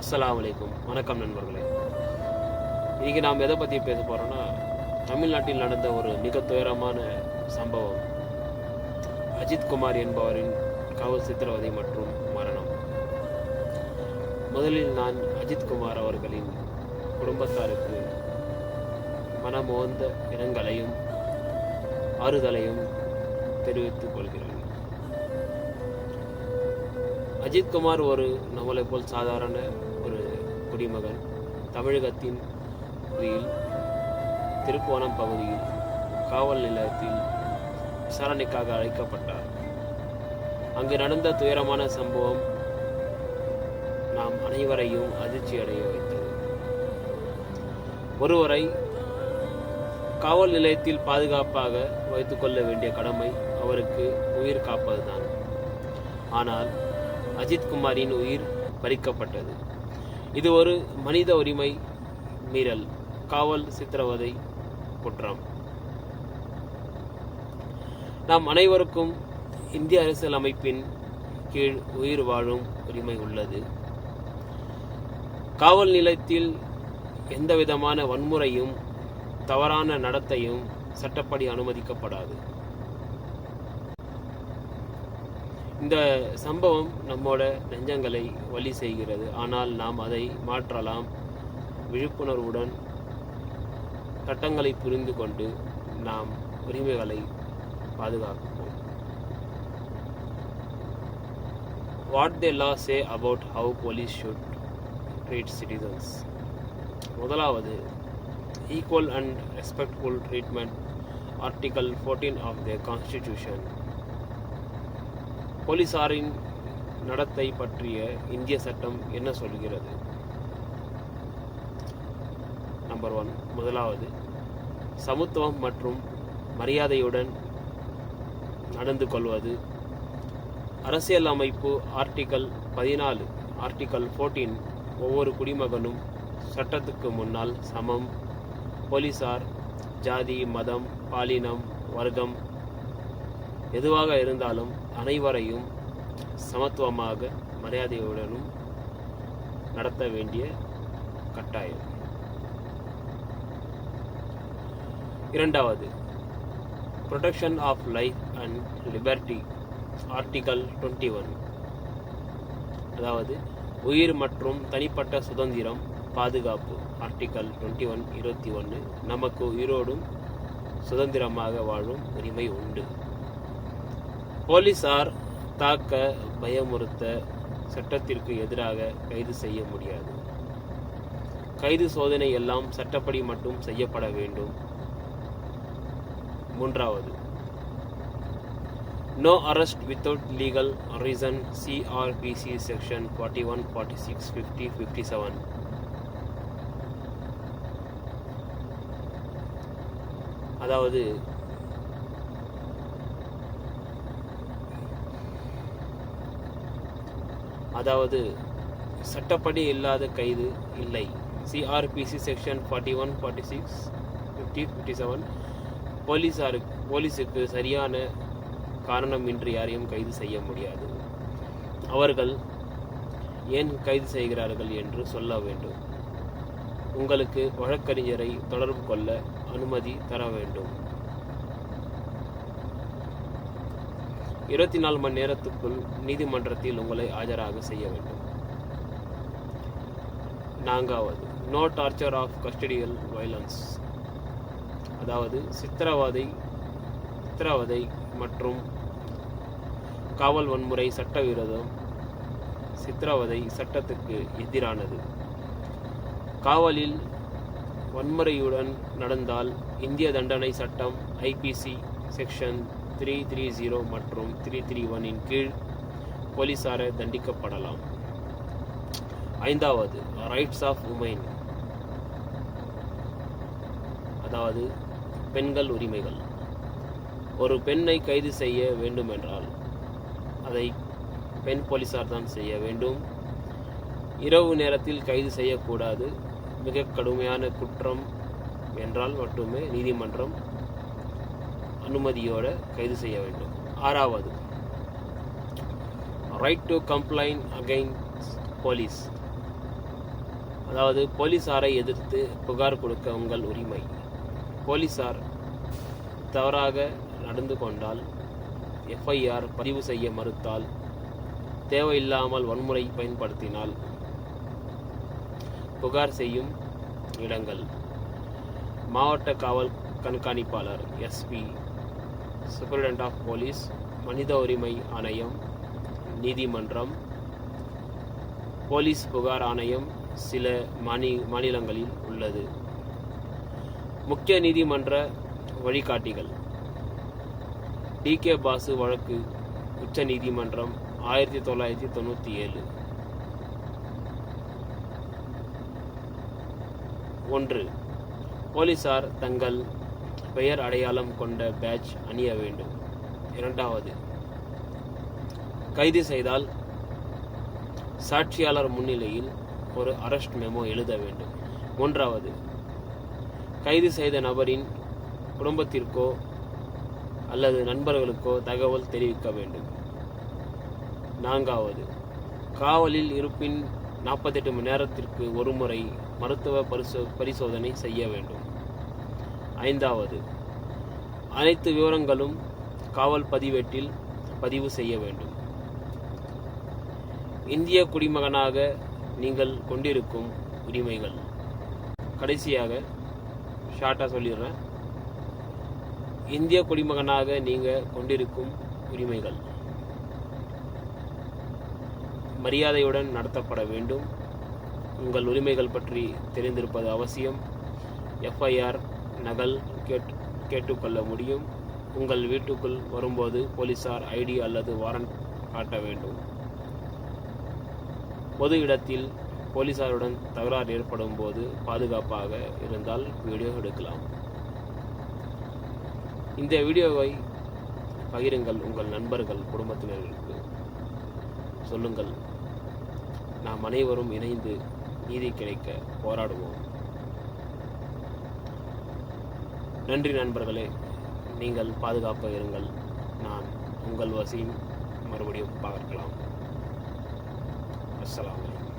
அஸ்லாம் வலைக்கும் வணக்கம் நண்பர்களே. இன்றைக்கி நாம் எதை பற்றி பேச போகிறோன்னா தமிழ்நாட்டில் நடந்த ஒரு மிக துயரமான சம்பவம். அஜித் குமார் என்பவரின் காவல் சித்திரவதை மற்றும் மரணம். முதலில் நான் அஜித் குமார் அவர்களின் குடும்பத்தாருக்கு மனமோந்த இரங்கலையும் ஆறுதலையும் தெரிவித்துக் கொள்கிறேன். அஜித்குமார் ஒரு நம்மளை போல் சாதாரண குடிமகன் தமிழகத்தின் திருக்கோணம் பகுதியில் காவல் நிலையத்தில் விசாரணைக்காக அழைக்கப்பட்டார். அங்கு நடந்த துயரமான சம்பவம் நாம் அனைவரையும் அதிர்ச்சி அடைய வைத்தது. ஒருவரை காவல் நிலையத்தில் பாதுகாப்பாக வைத்துக்கொள்ள வேண்டிய கடமை அவருக்கு உயிர் காப்பதுதான். ஆனால் அஜித் குமாரின் உயிர் பறிக்கப்பட்டது. இது ஒரு மனித உரிமை மீறல். காவல் சித்திரவதை குற்றம். நாம் அனைவருக்கும் இந்திய அரசியல் அமைப்பின் கீழ் உயிர் வாழும் உரிமை உள்ளது. காவல் நிலையத்தில் எந்த விதமான வன்முறையும் தவறான நடத்தையும் சட்டப்படி அனுமதிக்கப்படாது. இந்த சம்பவம் நம்மோட நெஞ்சங்களை வழி செய்கிறது. ஆனால் நாம் அதை மாற்றலாம். விழிப்புணர்வுடன் சட்டங்களை புரிந்து கொண்டு நாம் உரிமைகளை பாதுகாப்போம். What the law say about how police should treat citizens முதலாவது equal and respectful treatment article fourteen of the constitution போலீசாரின் நடத்தை பற்றிய இந்திய சட்டம் என்ன சொல்கிறது? நம்பர் ஒன் முதலாவது சமத்துவம் மற்றும் மரியாதையுடன் நடந்து கொள்வது. அரசியல் அமைப்பு ஆர்டிக்கல் பதினாலு ஆர்டிக்கல் ஃபோர்டீன் ஒவ்வொரு குடிமகனும் சட்டத்துக்கு முன்னால் சமம். போலீசார் ஜாதி மதம் பாலினம் வர்க்கம் எதுவாக இருந்தாலும் அனைவரையும் சமத்துவமாக மரியாதையுடனும் நடத்த வேண்டிய கட்டாயம். இரண்டாவது protection of life and liberty article twenty one அதாவது உயிர் மற்றும் தனிப்பட்ட சுதந்திரம் பாதுகாப்பு ஆர்டிகல் டுவெண்ட்டி ஒன் இருபத்தி ஒன்று நமக்கு உயிரோடும் சுதந்திரமாக வாழும் உரிமை உண்டு. போலீசார் தாக்க பயமுறுத்த சட்டத்திற்கு எதிராக கைது செய்ய முடியாது. கைது சோதனை எல்லாம் சட்டப்படி மட்டும் செய்யப்பட வேண்டும். மூன்றாவது no arrest without legal reason CrPC section forty one forty six fifty fifty seven அதாவது அதாவது சட்டப்படி இல்லாத கைது இல்லை. CrPC section forty one forty six fifty fifty seven போலீஸாரு போலீஸுக்கு சரியான காரணமின்றி யாரையும் கைது செய்ய முடியாது. அவர்கள் ஏன் கைது செய்கிறார்கள் என்று சொல்ல வேண்டும். உங்களுக்கு வழக்கறிஞரை தொடர்பு கொள்ள அனுமதி தர வேண்டும். இருபத்தி நாலு மணி நேரத்துக்குள் நீதிமன்றத்தில் உங்களை ஆஜராக செய்ய வேண்டும். நான்காவது no torture of custodial violence அதாவது சித்திரவதை சித்திரவதை மற்றும் காவல் வன்முறை சட்டவிரோதம் சித்திரவதை சட்டத்துக்கு எதிரானது. காவலில் வன்முறையுடன் நடந்தால் இந்திய தண்டனை சட்டம் IPC section three three zero மற்றும் த்ரீ த்ரீ ஒனின் கீழ் போலீஸார தண்டிக்கப்படலாம். ஐந்தாவது ரைட்ஸ் ஆஃப் உமைன் அதாவது பெண்கள் உரிமைகள். ஒரு பெண்ணை கைது செய்ய வேண்டுமென்றால் அதை பெண் போலீசார் தான் செய்ய வேண்டும். இரவு நேரத்தில் கைது செய்யக்கூடாது. மிக கடுமையான குற்றம் என்றால் மட்டுமே நீதிமன்றம் அனுமதியோடு கைது செய்ய வேண்டும். ஆறாவது right to complaint against police அதாவது போலீஸாரை எதிர்த்து புகார் கொடுக்க உங்கள் உரிமை. போலீஸார் தவறாக நடந்து கொண்டால் எஃப்ஐஆர் பதிவு செய்ய மறுத்தால் தேவையில்லாமல் வன்முறை பயன்படுத்தினால் புகார் செய்யும் இடங்கள். மாவட்ட காவல் கண்காணிப்பாளர் எஸ்பி சூப்பரண்ட் ஆஃப் போலீஸ் மனித உரிமை ஆணையம் நீதிமன்றம் போலீஸ் புகார் ஆணையம் சில மாநி மாநிலங்களில் உள்ளது. முக்கிய நீதிமன்ற வழிகாட்டிகள். டி. கே. பாசு வழக்கு உச்ச நீதிமன்றம் ஆயிரத்தி தொள்ளாயிரத்தி தொண்ணூற்றி ஏழு. ஒன்று போலீசார் தங்கள் பெயர் அடையாளம் கொண்ட பேட்ச் அணிய வேண்டும். இரண்டாவது கைது செய்தால் சாட்சியாளர் முன்னிலையில் ஒரு அரெஸ்ட் மெமோ எழுத வேண்டும். மூன்றாவது கைது செய்த நபரின் குடும்பத்திற்கோ அல்லது நண்பர்களுக்கோ தகவல் தெரிவிக்க வேண்டும். நான்காவது காவலில் இருப்பின் நாற்பத்தெட்டு மணி நேரத்திற்கு ஒருமுறை மருத்துவ பரிசோ பரிசோதனை செய்ய வேண்டும். ஐந்தாவது. அனைத்து விவரங்களும் காவல் பதிவேட்டில் பதிவு செய்ய வேண்டும். இந்திய குடிமகனாக நீங்கள் கொண்டிருக்கும் உரிமைகள். கடைசியாக ஷார்ட்டாக சொல்லிடுறேன். இந்திய குடிமகனாக நீங்கள் கொண்டிருக்கும் உரிமைகள். மரியாதையுடன் நடத்தப்பட வேண்டும். உங்கள் உரிமைகள் பற்றி தெரிந்திருப்பது அவசியம். எஃப்ஐஆர் நகல் கேட் கேட்டுக்கொள்ள முடியும். உங்கள் வீட்டுக்குள் வரும்போது போலீசார் ஐடி அல்லது வாரண்ட் காட்ட வேண்டும். பொது இடத்தில் போலீசாருடன் தகராறு ஏற்படும் போது பாதுகாப்பாக இருந்தால் வீடியோ எடுக்கலாம். இந்த வீடியோவை பகிருங்கள் உங்கள் நண்பர்கள் குடும்பத்தினர்களுக்கு. சொல்லுங்கள் நாம் அனைவரும் இணைந்து நீதி கிடைக்க போராடுவோம். நன்றி நண்பர்களே. நீங்கள் பாதுகாப்பாக இருங்கள். நான் உங்கள் வசீம். மறுபடியும் பார்க்கலாம். அஸ்லாம் வலைக்கம்